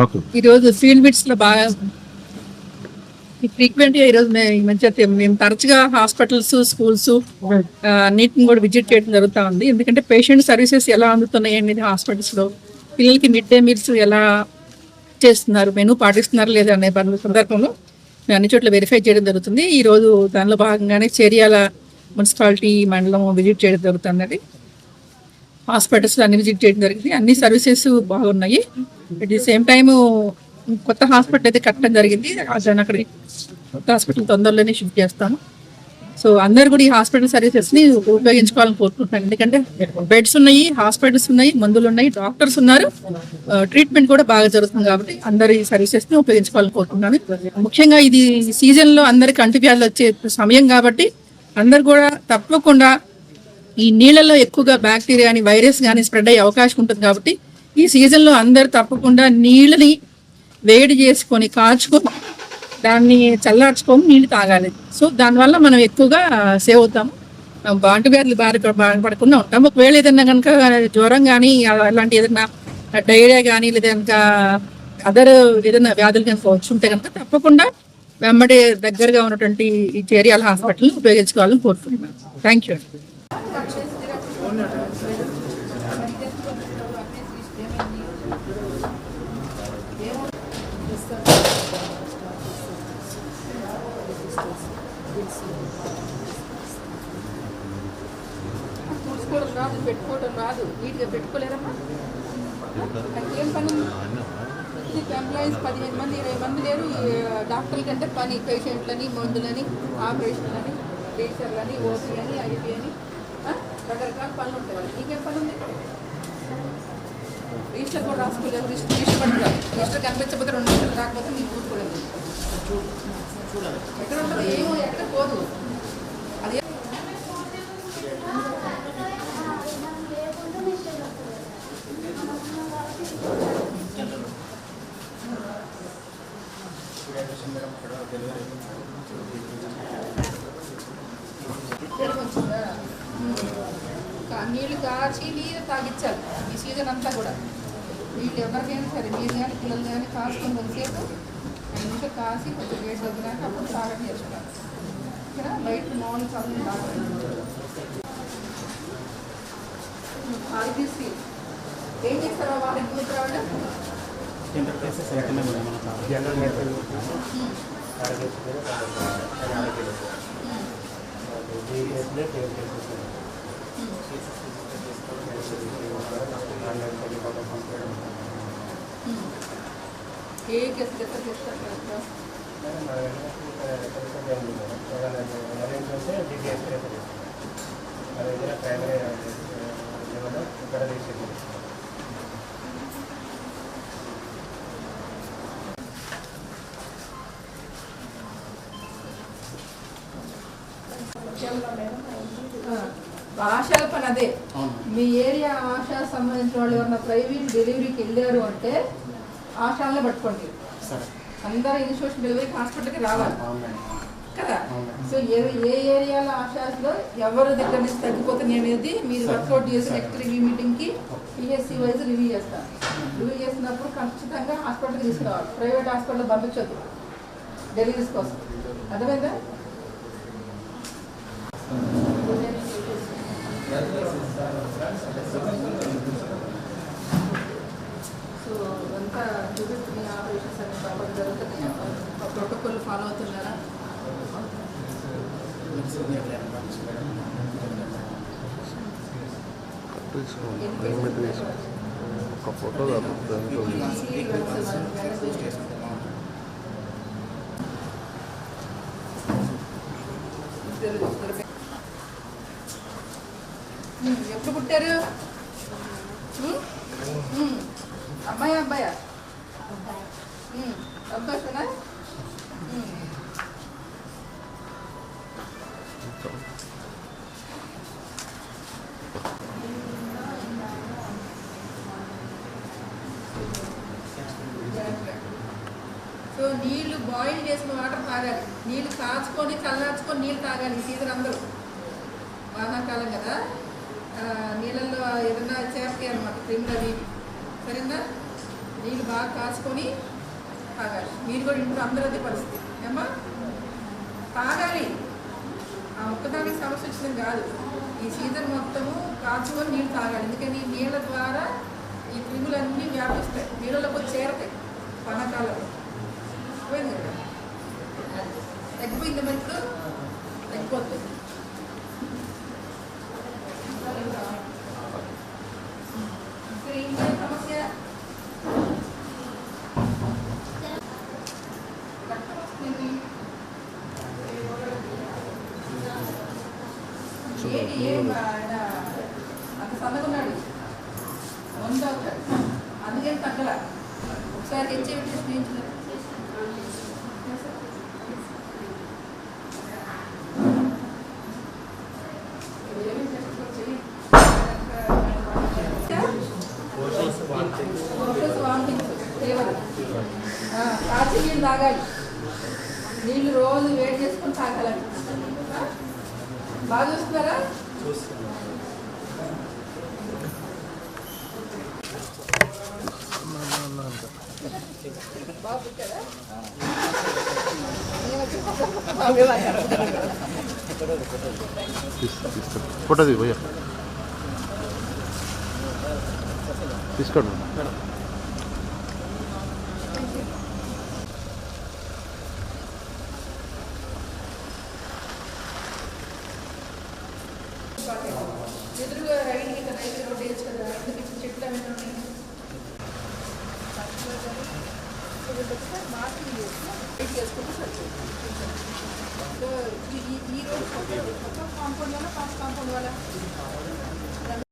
Okay ఈరోజు field బిట్స్లో బాగా ఫ్రీక్వెంట్గా ఈరోజు మే- ఈ మధ్య తే- మేము తరచుగా హాస్పిటల్స్ స్కూల్స్ అన్నిటిని కూడా విజిట్ చేయడం జరుగుతూ ఉంది. ఎందుకంటే పేషెంట్ సర్వీసెస్ ఎలా అందుతున్నాయి అనేది హాస్పిటల్స్లో పిల్లలకి మిడ్ డే మీల్స్ ఎలా చేస్తున్నారు మెనూ పాటిస్తున్నారు లేదా అనే సందర్భంలో మేము అన్ని చోట్ల వెరిఫై చేయడం జరుగుతుంది. ఈ రోజు దానిలో భాగంగానే చేరియాల మున్సిపాలిటీ మండలం విజిట్ చేయడం జరుగుతుంది హాస్పిటల్స్ అన్ని విజిట్ చేయడం జరిగింది. అన్ని సర్వీసెస్ బాగున్నాయి. అట్ ది సేమ్ టైమ్ కొత్త హాస్పిటల్ అయితే కట్టడం జరిగింది. అక్కడ కొత్త హాస్పిటల్ తొందరలోనే షిఫ్ట్ చేస్తాను. సో అందరు కూడా ఈ హాస్పిటల్ సర్వీసెస్ని ఉపయోగించుకోవాలని కోరుకుంటున్నాను. ఎందుకంటే బెడ్స్ ఉన్నాయి హాస్పిటల్స్ ఉన్నాయి మందులు ఉన్నాయి డాక్టర్స్ ఉన్నారు. ట్రీట్మెంట్ కూడా బాగా జరుగుతుంది కాబట్టి అందరు ఈ సర్వీసెస్ని ఉపయోగించుకోవాలని కోరుకుంటున్నాను. ముఖ్యంగా ఇది సీజన్లో అందరికి అంటువ్యాధులు వచ్చే సమయం కాబట్టి అందరు కూడా తప్పకుండా ఈ నీళ్ళలో ఎక్కువగా బ్యాక్టీరియా కానీ వైరస్ కానీ స్ప్రెడ్ అయ్యే అవకాశం ఉంటుంది కాబట్టి ఈ సీజన్లో అందరు తప్పకుండా నీళ్ళని వేడి చేసుకొని కాచుకొని దాన్ని చల్లార్చుకొని నీళ్ళు తాగాలి. సో దానివల్ల మనం ఎక్కువగా సేవ్ అవుతాము. బాంటు వ్యాధులు బారి బాధపడకుండా ఉంటాం ఒకవేళ ఏదైనా కనుక జ్వరం కానీ అలాంటి ఏదైనా డైరియా కానీ లేదా కనుక అదర్ ఏదైనా వ్యాధులు కనుక వచ్చి ఉంటే కనుక తప్పకుండా వెంబడి దగ్గరగా ఉన్నటువంటి ఈ చేరియాల హాస్పిటల్ని ఉపయోగించుకోవాలని కోరుకుంటున్నాను. థ్యాంక్ యూ చూసుకోవడం రాదు పెట్టుకోవడం రాదు నీట్గా పెట్టుకోలేరమ్మా ఏం పని ఇది ఎంప్లాయీస్ పదిహేను మంది ఇరవై మంది లేరు డాక్టర్ల కంటే పని పేషెంట్లని మందులని ఆపరేషన్లని టీచర్లని ఓపీ అని ఐపీ అని రకరకాల పనులు ఉంటాయి వాళ్ళకి నీకేం పని ఉంది రిజిస్టర్ కూడా రాసుకోలేదు. రిజిస్టర్ రిజిస్టర్ పట్టుకోవాలి రిజిస్టర్ కనిపించకపోతే రెండు నిమిషాలు రాకపోతే నీకు చూసుకోలేదు ఎక్కడ ఉంటుంది ఏమో ఎక్కడ పోదు. అది నీళ్ళు కాచి నీరు తాగించాలి ఈ సీజన్ అంతా కూడా. వీళ్ళు ఎవరికైనా సరే మీరు కానీ పిల్లలు కానీ కాసుకొని కొంతసేపు ఐదు నిమిషాలు కాసి కొంచెం వేడి తగ్గినాక అప్పుడు తాగడం నేర్చుకోవాలి ఇక్కడ బయట మామూలు చదువు తాగడం ఆరోగ్యశ్రీ ఏం చేస్తారో వాళ్ళకి మిత్ర వాళ్ళు ఏ కేసు చేస్తారు చేస్తారు కదా? ఆ, ఆశాల పని అదే మీ ఏరియా ఆశా సంబంధించిన వాళ్ళు ఎవరైనా ప్రైవేట్ డెలివరీకి వెళ్ళారు అంటే ఆశాలనే పట్టుకోండి. అందరూ ఇన్స్టిట్యూషన్ డెలివరీకి హాస్పిటల్కి రావాలి. కదా? సో ఏ ఏ ఏరియాలో ఆశాస్లో ఎవరి దగ్గర నుంచి తగ్గిపోతుంది అనేది మీరు వర్కౌట్ చేసి నెక్స్ట్ రివ్యూ మీటింగ్కి P S C wise review చేస్తాను. రివ్యూ చేసినప్పుడు ఖచ్చితంగా హాస్పిటల్కి తీసుకురావాలి. Private hospital పంపించొద్దు. డెలివరీస్ కోసం. అర్థమైందా? సో అంతా చూపిస్తుంది ఆపరేషన్స్ అన్ని జరుగుతున్నాయి ప్రోటోకాల్ ఫాలో అవుతున్నారా? ఒక ఫోటో ఎప్పుడు పుట్టారు? అమ్మాయి అబ్బాయా? అబ్బాయినా సో నీళ్ళు బాయిల్ చేసిన వాటర్ తాగాలి. నీళ్ళు కాచుకొని చల్లార్చుకొని నీళ్ళు తాగాలి సీజన్ అందరూ. వానాకాలం కదా? నీళ్ళల్లో ఏదన్నా చేస్తాయి అనమాట క్రిములు అవి. సరేనా? నీళ్ళు బాగా కాసుకొని తాగాలి. మీరు కూడా ఇంట్లో అందరూ అదే పరిస్థితి. ఏమ్మా? తాగాలి. ఆ ఒక్కదానికి సమస్య వచ్చింది కాదు. ఈ సీజన్ మొత్తము కాచుకొని నీళ్ళు తాగాలి. ఎందుకని? నీళ్ళ ద్వారా ఈ క్రిములన్నీ వ్యాపిస్తాయి. నీళ్ళలోకి వచ్చి చేరతాయి. పనకాలలో పోయింది కదా? తగ్గిపోయింది మెట్లు తగ్గిపోతుంది. అంత సన్నగున్నాడు వంద అవుతాడు అందుకని తగ్గల ఒకసారి హెచ్ఐవి టెస్ట్ చేయించలేదు కాచి నీళ్ళు తాగాలి? నీళ్ళు రోజు వేడి చేసుకొని తాగాలి బాగా చూస్తున్నారా? ఫోటో తీసుకోండి. రైట్ ఇక్కడ వేయచ్చు కదా ఎందుకు ఇక్కడ చెట్లు అవి ఉన్నాయి మార్కింగ్ చేసి రైట్ చేసుకుంటే సరిపోతుంది ఈ ఈ- కొత్త కొత్త కాంపౌండ్ వల్ల పాత కాంపౌండ్ వల్ల